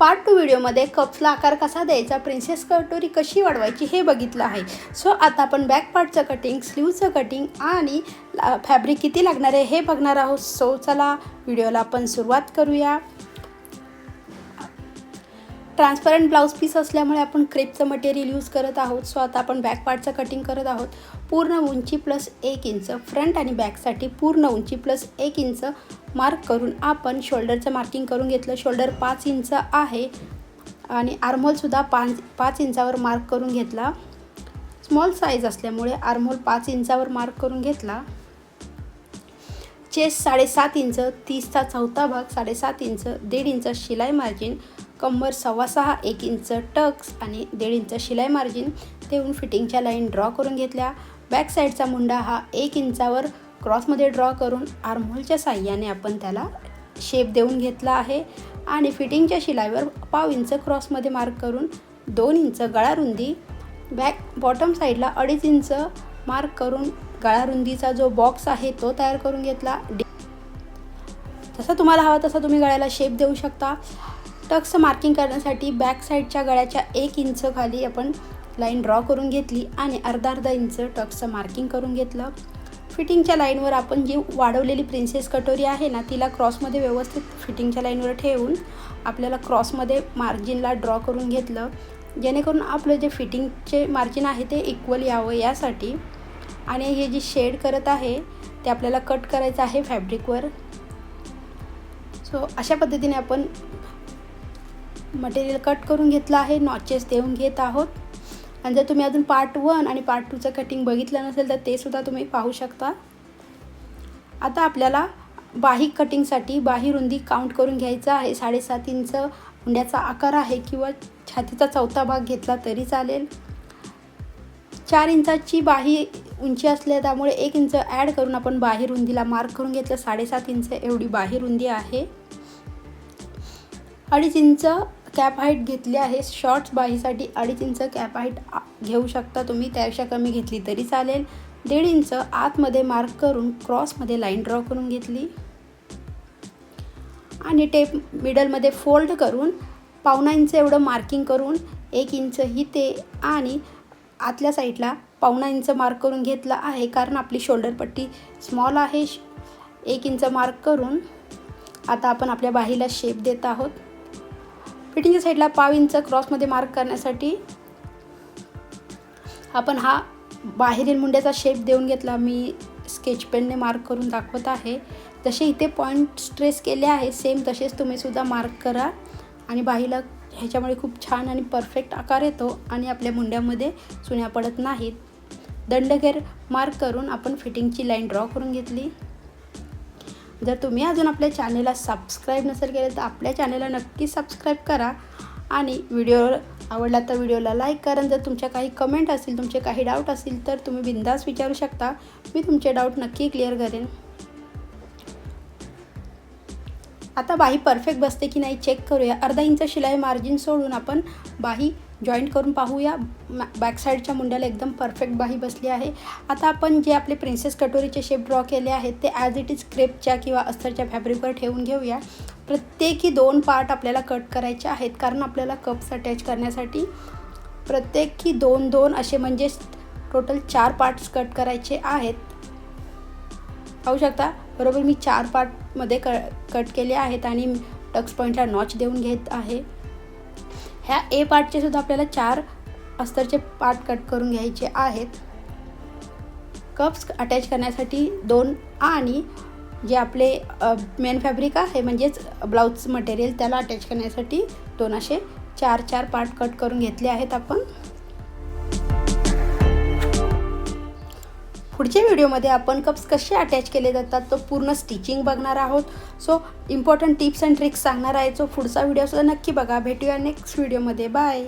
Part two व्हिडिओमध्ये कप्सला आकार कसा द्यायचा प्रिन्सेस कटोरी कशी वाढवायची हे बघितलं आहे. सो आता आपण बॅक पार्टचं कटिंग स्लीवचं कटिंग आणि फॅब्रिक किती लागणार आहे हे बघणार आहोत. सो चला व्हिडिओला आपण सुरुवात करूया. ट्रान्सपरंट ब्लाऊज पीस असल्यामुळे आपण क्रेपचं मटेरियल यूज करत आहोत. सो आता आपण बॅक पार्टचं कटिंग करत आहोत. पूर्ण उंची प्लस एक इंच फ्रंट आणि बॅकसाठी पूर्ण उंची प्लस एक इंच मार्क करून आपण शोल्डरचं मार्किंग करून घेतलं. शोल्डर पाच इंच आहे. आणि आर्मोलसुद्धा पाच पाच इंचावर मार्क करून घेतला. स्मॉल साईज असल्यामुळे आर्मोल पाच इंचावर मार्क करून घेतला. चेस्ट साडेसात इंच तीसचा चौथा भाग साडेसात इंच दीड इंच शिलाई मार्जिन कंबर सव्वा सहा एक इंच टक्स आणि दीड इंच शिलाई मार्जिन देऊन फिटिंगच्या लाईन ड्रॉ करून घेतल्या. बॅक साईडचा मुंडा हा एक इंचावर क्रॉसमध्ये ड्रॉ करून आर्महोलच्या साह्याने आपण त्याला शेप देऊन घेतला आहे. आणि फिटिंगच्या शिलाईवर पाव इंच क्रॉसमध्ये मार्क करून दोन इंच गळारुंदी बॅक बॉटम साईडला अडीच इंच मार्क करून गळारुंदीचा जो बॉक्स आहे तो तयार करून घेतला. जसा तुम्हाला हवा तसा तुम्ही गळ्याला शेप देऊ शकता. टक्स मार्किंग करण्यासाठी बॅक साईडच्या गळ्याच्या एक इंच खाली आपण लाईन ड्रॉ करून घेतली आणि अर्धा अर्धा इंच टक्सचं मार्किंग करून घेतलं. फिटिंगच्या लाईनवर आपण जी वाढवलेली प्रिन्सेस कटोरी आहे ना तिला क्रॉसमध्ये व्यवस्थित फिटिंगच्या लाईनवर ठेवून आपल्याला क्रॉसमध्ये मार्जिनला ड्रॉ करून घेतलं. जेणेकरून आपलं जे फिटिंगचे मार्जिन आहे ते इक्वल यावं यासाठी. आणि हे जी शेड करत आहे ते आपल्याला कट करायचं आहे फॅब्रिकवर सो अशा पद्धतीने आपण मटेरियल कट करून घेतलं आहे नॉचेस देऊन घेत आहोत. आणि जर तुम्ही अजून पार्ट वन आणि पार्ट टूचं कटिंग बघितलं नसेल तर ते सुद्धा तुम्ही पाहू शकता. आता आपल्याला बाही कटिंगसाठी बाही रुंदी काउंट करून घ्यायचं आहे. साडेसात इंच हुंड्याचा आकार आहे किंवा छातीचा चौथा भाग घेतला तरी चालेल. चार इंचाची बाही उंची असल्या त्यामुळे एक इंच ॲड करून आपण बाही रुंदीला मार्क करून घेतलं. साडेसात इंच एवढी बाही रुंदी आहे. अडीच इंच कॅप हाईट घेतली आहे. शॉर्ट्स बाहीसाठी अडीच इंच कॅप हाईट घेऊ शकता तुम्ही. त्यापेक्षा कमी घेतली तरी चालेल. दीड इंच आतमध्ये मार्क करून क्रॉसमध्ये लाईन ड्रॉ करून घेतली. आणि टेप मिडलमध्ये फोल्ड करून पावणा इंच एवढं मार्किंग करून एक इंच ही ते आणि आतल्या साईडला पावणा इंच मार्क करून घेतला आहे. कारण आपली शोल्डर पट्टी स्मॉल आहे. एक इंच मार्क करून आता आपण आपल्या बाहीला शेप देत आहोत. फिटिंगच्या साईडला पाव इंच क्रॉसमध्ये मार्क करण्यासाठी आपण हा बाहेरील मुंड्याचा शेप देऊन घेतला. मी स्केच पेनने मार्क करून दाखवत आहे. जसे इथे पॉईंट स्ट्रेस केले आहे सेम तसेच तुम्ही सुद्धा मार्क करा. आणि बाहीला ह्याच्यामुळे खूप छान आणि परफेक्ट आकार येतो आणि आपल्या मुंड्यामध्ये सुन्या पडत नाहीत. दंडघेर मार्क करून आपण फिटिंगची लाईन ड्रॉ करून घेतली. जर तुम्ही अजून आपल्या चॅनेलला सबस्क्राईब नसेल केलं तर आपल्या चॅनेलला नक्की सबस्क्राईब करा. आणि व्हिडिओ आवडला तर व्हिडिओला लाईक करा. जर तुमच्या काही कमेंट असतील तुमचे काही डाऊट असतील तर तुम्ही बिंदास विचारू शकता. मी तुमचे डाऊट नक्की क्लिअर करेन. आता बाही परफेक्ट बसते की नाही चेक करूया. अर्धा इंच शिलाई मार्जिन सोडून आपण बाही जॉईंट करून पाहूया. बॅक साईडच्या मुंड्याला एकदम परफेक्ट बाही बसली आहे. आता आपण जे आपले प्रिन्सेस कटोरीचे शेप ड्रॉ केले आहेत ते ॲज इट इज क्रेपच्या किंवा अस्तरच्या फॅब्रिकवर ठेवून घेऊया. प्रत्येकी दोन पार्ट आपल्याला कट करायचे आहेत. कारण आपल्याला कप्स अटॅच करण्यासाठी प्रत्येकी दोन दोन असे म्हणजे टोटल चार पार्ट्स कट करायचे आहेत. पाहू शकता? बरोबर मी चार पार्टमध्ये क कट केले आहेत आणि टक्स पॉईंटला नॉच देऊन घेत आहे. ह्या ए पार्टचे सुद्धा आपल्याला चार अस्तरचे पार्ट कट करून घ्यायचे आहेत. कप्स अटॅच करण्यासाठी दोन आणि जे आपले मेन फॅब्रिक आहे म्हणजेच ब्लाऊज मटेरियल त्याला अटॅच करण्यासाठी दोन असे चार चार पार्ट कट करून घेतले आहेत आपण. पुढच्या व्हिडिओमध्ये आपण कप्स कसे अटॅच केले जातात तो पूर्ण स्टिचिंग बघणार आहोत. So important tips and tricks सांगणार आहे. सो पुढचा व्हिडिओसुद्धा नक्की बघा. भेटूया नेक्स्ट व्हिडिओमध्ये. बाय